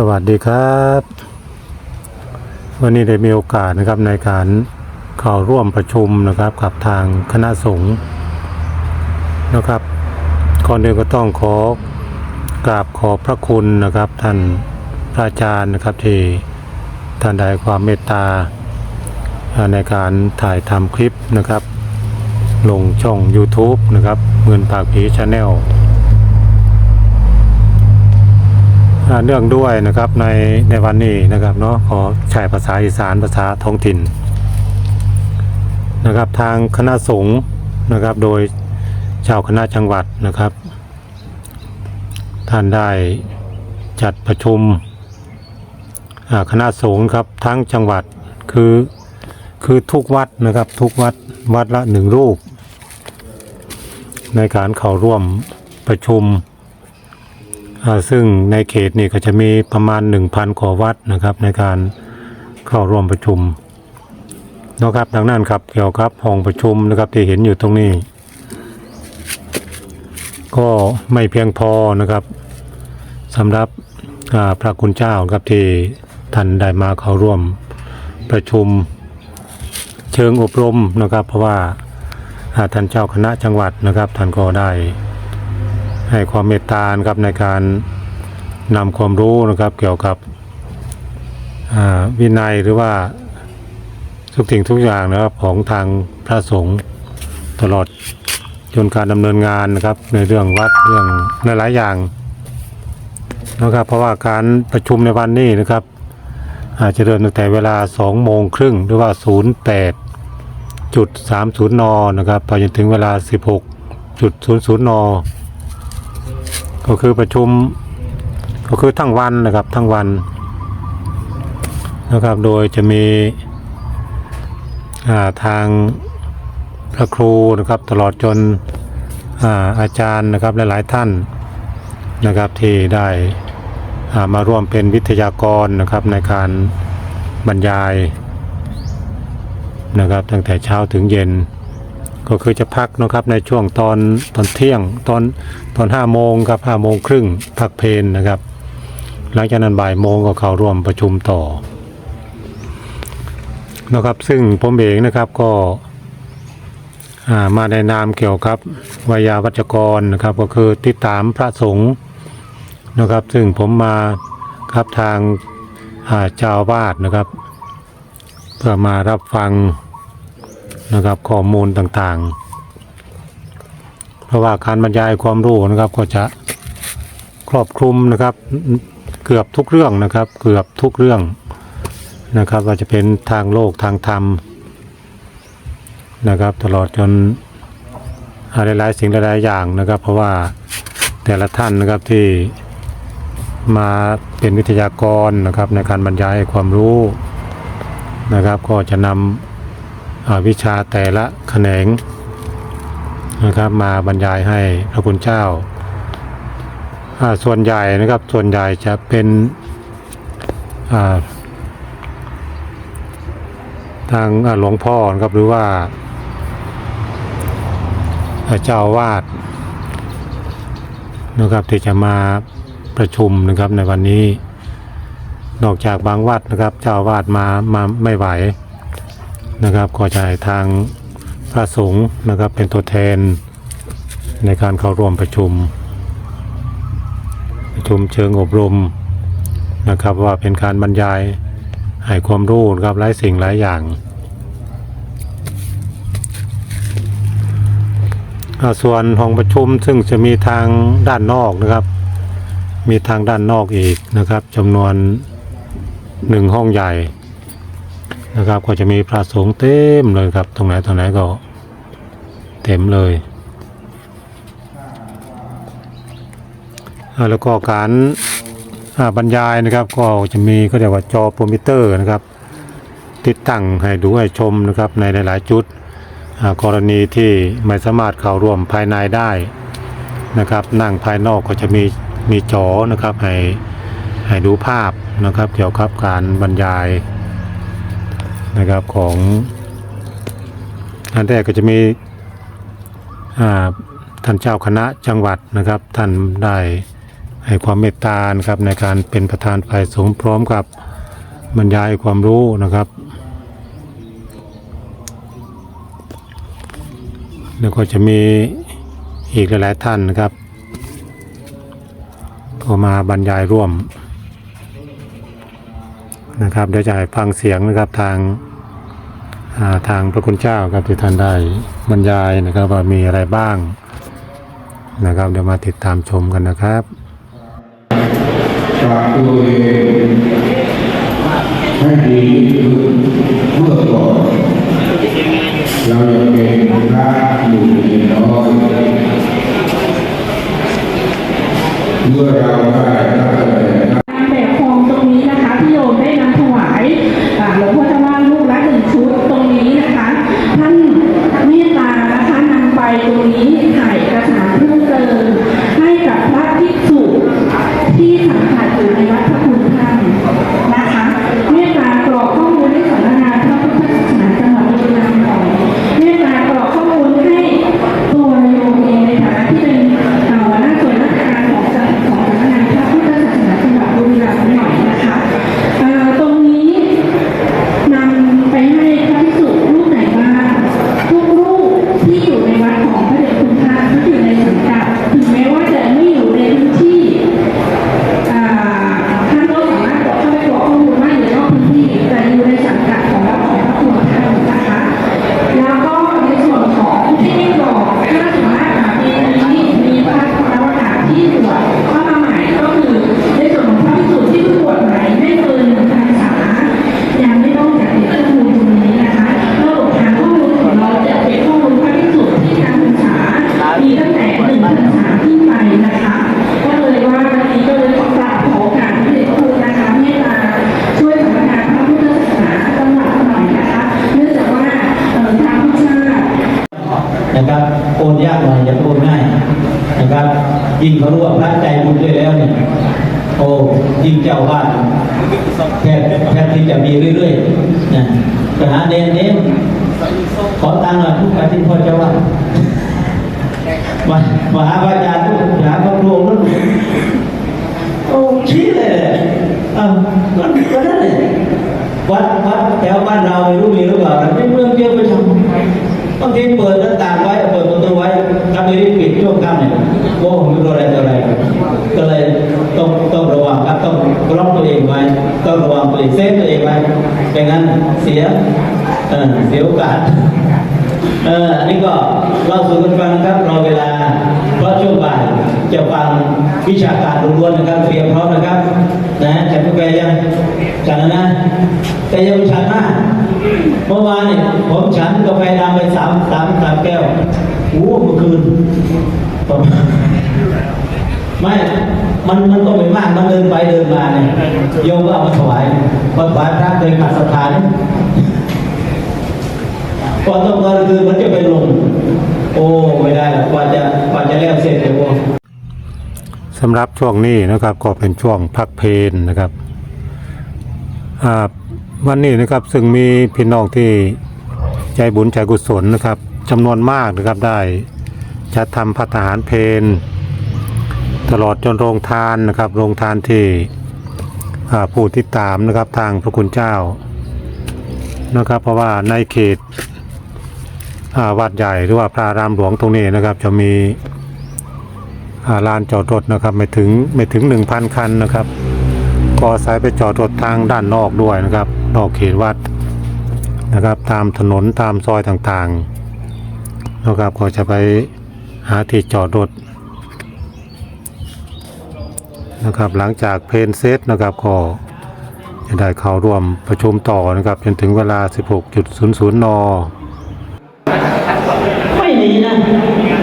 สวัสดีครับ วันนี้ได้มีโอกาสนะครับในการเข้าร่วมประชุมนะครับกับทางคณะสงฆ์นะครับก่อนอื่นก็ต้องขอกราบขอบพระคุณนะครับท่านพระอาจารย์นะครับที่ท่านได้ความเมตตา ในการถ่ายทำคลิปนะครับ ลงช่อง YouTube นะครับเงินปากผีชาแนล อ่า เนื่องด้วยนะครับในในวันนี้นะครับเนาะขอใช้ภาษาอีสานภาษาท้องถิ่นนะครับทางคณะสงฆ์นะครับโดยเจ้าคณะจังหวัดนะครับ ท่านได้จัดประชุมคณะสงฆ์ครับทั้งจังหวัดคือคือทุกวัดนะครับทุกวัดวัดละหนึ่งรูป ในการเข้าร่วมประชุม ซึ่งในเขตนี่ก็จะมีประมาณ 1,000กว่าวัดนะครับ ในการเข้าร่วมประชุมนะครับดังนั้นครับเกี่ยวกับห้องประชุมนะครับที่เห็นอยู่ตรงนี้ ก็ไม่เพียงพอนะครับสำหรับพระคุณเจ้าครับที่ท่านได้มาเข้าร่วมประชุมเชิงอบรมนะครับ เพราะว่าท่านเจ้าคณะจังหวัดนะครับท่านก็ได้ ให้ความเมตตานะครับในการนำความรู้นะครับเกี่ยวกับวินัยหรือว่าทุกสิ่งทุกอย่างนะครับของทางพระสงฆ์ตลอดจนการดำเนินงานนะครับในเรื่องวัดเรื่องในหลายอย่างนะครับเพราะว่าการประชุมในวันนี้นะครับ อาจจะเริ่มตั้งแต่เวลา2โมงครึ่งหรือว่า 08จุด30 นนะครับไปจนถึงเวลา 16จุด00 น ก็คือประชุม ก็คือทั้งวันนะครับทั้งวันนะครับ โดยจะมีาทางพระครูนะครับตลอดจนอาอาจารย์นะครับหลายๆท่านนะครับที่ได้ามาร่วมเป็นวิทยากรนะครับในการบรรยายนะครับตั้งแต่เช้าถึงเย็น ก็คือจะพักนะครับในช่วงตอนตอนเที่ยงตอนตอนห้าโมงครับห้าโมงครึ่งพักเพลนนะครับ หลังจากนั้นบ่ายโมงก็เข้าร่วมประชุมต่อนะครับซึ่งผมเองนะครับก็ามาในนามเกี่ยวกับวายาวัจกรนะครับ ก็คือติดตามพระสงฆ์นะครับ ซึ่งผมมาครับทางอ่าเจ้าอาวาสนะครับ เพื่อมารับฟัง นะครับข้อมูลต่างๆ เพราะว่าการบรรยายความรู้นะครับก็จะครอบคลุมนะครับเกือบทุกเรื่องนะครับ เกือบทุกเรื่องนะครับว่าจะเป็นทางโลกทางธรรมนะครับ ตลอดจนอะไรหลายสิ่งหลายอย่างนะครับ เพราะว่าแต่ละท่านนะครับที่มาเป็นวิทยากรนะครับในการบรรยายความรู้นะครับ ก็จะนำอ่า วิชาแต่ละแขนงนะครับ มาบรรยายให้พระคุณเจ้า ส่วนใหญ่นะครับส่วนใหญ่จะเป็นาทางหลวงพ่อนะครับหรือว่าเจ้าวาดนะครับที่จะมาประชุมนะครับในวันนี้ นอกจากบางวัดนะครับ เจ้าวาดมามาไม่ไหว นะครับก็จะให้ทางพระสงฆ์นะครับเป็นตัวแทนในการเข้าร่วมประชุม ประชุมเชิงอบรมนะครับว่าเป็นการบรรยายให้ความรู้นะครับหลายสิ่งหลายอย่างส่วนห้องประชุมซึ่งจะมีทางด้านนอกนะครับ มีทางด้านนอกอีกนะครับจำนวนหนึ่งห้องใหญ่ นะครับ ก็จะมีพระสงฆ์เต็มเลยครับ ตรงไหนตรงไหนก็เต็มเลยแล้วก็การอ่าบรรยายนะครับก็จะมีก็เรียกว่าจอโปรมิเตอร์นะครับ ติดตั้งให้ดูให้ชมนะครับในหลาย ๆ จุดอ่ากรณีที่ไม่สามารถเข้าร่วมภายในได้นะครับ นั่งภายนอกก็จะมีมีจอนะครับให้ให้ดูภาพนะครับ เกี่ยวกับการบรรยาย นะครับของอันแรกก็จะมีท่านเจ้าคณะจังหวัดนะครับ ท่านได้ให้ความเมตตาครับในการเป็นประธานฝ่ายสงฆ์พร้อมกับบรรยายความรู้นะครับแล้วก็จะมีอีกหลาย ๆ ท่านนะครับก็มาบรรยายร่วม นะครับเดี๋ยวจะให้ฟังเสียงนะครับทางาทางพระคุณเจ้าครับที่ท่านได้บรรยายนะครับว่ามีอะไรบ้างนะครับเดี๋ยวมาติดตามชมกันนะครับ นะครับโอนยากหน่อยอย่าโอนง่ายนะครับยิ่งเขารู้ว่าพระใจบุญด้วยแล้วเนี่ยโอ้ยิ่งเจ้าว่าแทบแทบที่จะมีเรื่อยๆนะไปหาเนนเนนขอตังค์หน่อยทุกอารทิตย์พ่อเจ้าว่ามามาหาพระอาจารย์ทุกหาพระครูนั่นโอ้ชี้เลยอะมันก็นั่นเลยวัดวัดแถวบ้านเราไม่รู้มีหรือเปล่าแต่ไม่เมืองเดียวไปทำ บางทีเปิดหน้าต่างไว้เปิดประตูไว้ถ้าไม่ได้ปิดช่วงค่ำเนี่ยโอ้ไม่รู้อะไรต่ออะไรก็เลยต้องต้องระวังครับต้องกล้องตัวเองไว้ต้องระวังตัวเองเซฟตัวเองไว้ไม่งั้นเสียเออเสียโอกาสเอออันนี้ก็เล่าสู่กันฟังนะครับรอเวลา เพราะช่วงบ่ายจะฟังวิชาการล้วนๆนะครับเตรียมพร้อมนะครับ นะฉันกแฟยังฉันแล้วนะแต่ยังฉันมาก เมื่อวานเนี่ยผมฉันกาแฟดำไปสามสามสามแก้วโอ้เมื่อคืนประมาณไม่ มันมันก็ไม่มาก มันเดินไปเดินมาเนี่ยโยมก็เอามาถวายมาถวายพระเคยขาดศรัทธานี่ยพอตกลางคืนมันจะเป็นลมโอ้ ไม่ได้หรอกกว่าจะกว่าจะแล้วเสร็จเดี๋ยวสำหรับช่วงนี้นะครับ ก็เป็นช่วงพักเพลนนะครับอ่า วันนี้นะครับซึ่งมีพี่น้องที่ใจบุญใจกุศลนะครับจำนวนมากนะครับได้จะทำพัฒหารเพนตลอดจนโรงทานนะครับโรงทานที่ผู้ที่ตามนะครับทางพระคุณเจ้านะครับ เพราะว่าในเขตวัดใหญ่หรือว่าพระรามหลวงตรงนี้นะครับ จะมีลานจอดรถนะครับไม่ถึงไม่ถึง 1,000 คันนะครับ ก็อายไปจอดรถทางด้านนอกด้วยนะครับ นอกเขตวัดนะครับ ตามถนนตามซอยต่างๆนะครับก็จะไปหาที่จอดรถนะครับ หลังจากเพนเซตนะครับก็จะได้เข้าร่วมประชุมต่อนะครับ จนถึงเวลา 16.00 น ไม่หนีนะ